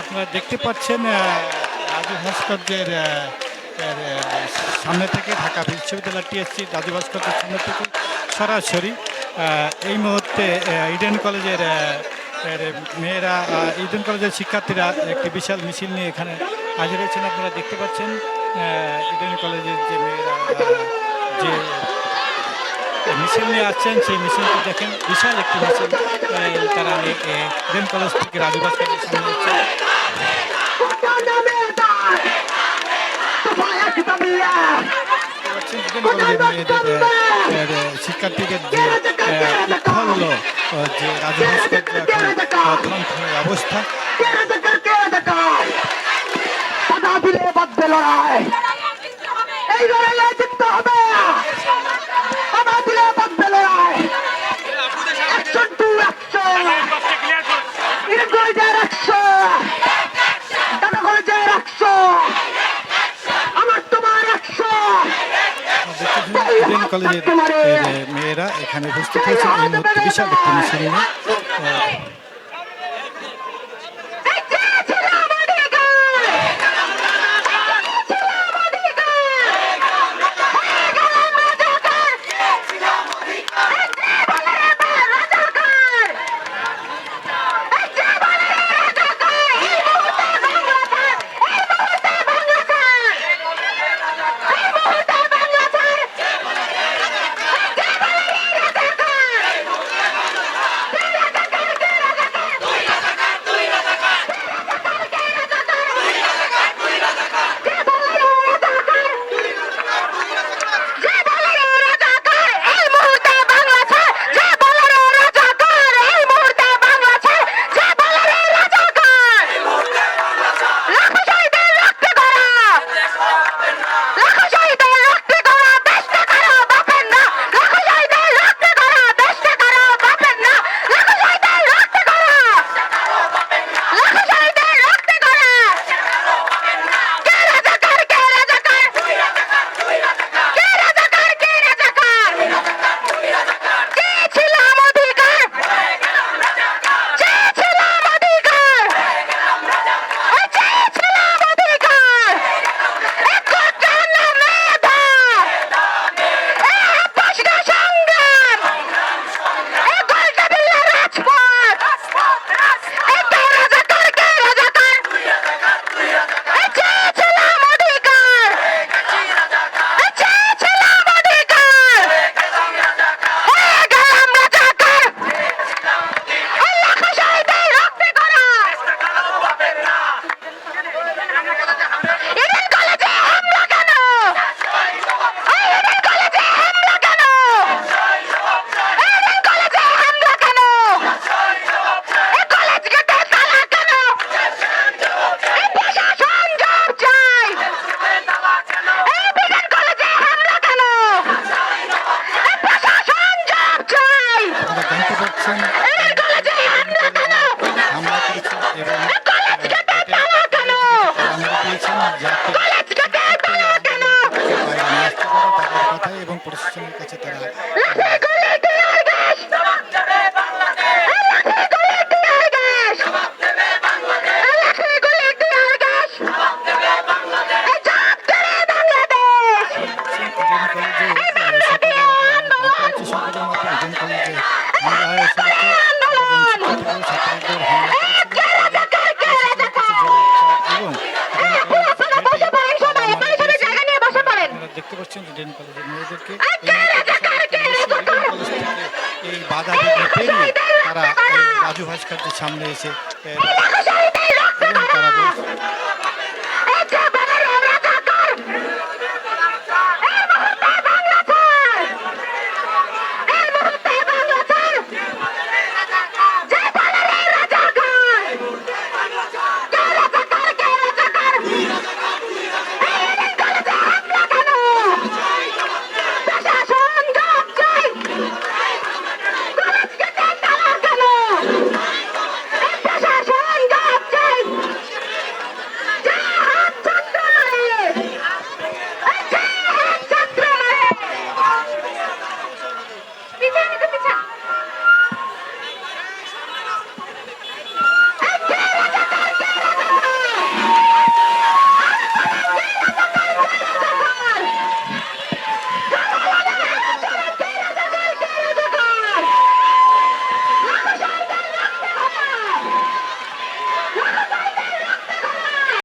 আপনারা দেখতে পাচ্ছেন রাজু ভাস্কর্যের সামনে থেকে ঢাকা বিশ্ববিদ্যালয় টিএসসি রাজু ভাস্কর্যের সামনে থেকে সরাসরি এই মুহূর্তে ইডেন কলেজের মেয়েরা ইডেন কলেজের শিক্ষার্থীরা একটি বিশাল মিছিল নিয়ে এখানে হাজির হয়েছেন। আপনারা দেখতে পাচ্ছেন ইডেন কলেজের যে মেয়েরা যে মিছিল নিয়ে আসছেন, সেই মিছিলটি দেখেন, বিশাল একটি মিছিল তারা ইডেন কলেজ থেকে রাজু ভাস্কর্যের হচ্ছে পাচ্ছেন ইডেন আহ, শিক্ষার্থীদের যে আহ, যে রাজু ভাস্কর্য এখন বর্তমান সময়ের অবস্থা লড়াই এই লড়াইয়ে জিততে হবে দিলে বাধ্য লড়াই অ্যাকশন টু অ্যাকশন ইরেন অ্যাকশন টাটা কলেজের অ্যাকশন আমার তোমার অ্যাকশন ইডেন কলেজের মেয়েরা এখানে উপস্থিত হয়েছে এই মুহূর্তে বিশাল একটি মিছিল त्याचे तणाव বাধা পেরিয়ে তারা রাজু ভাস্কর্যের সামনে এসে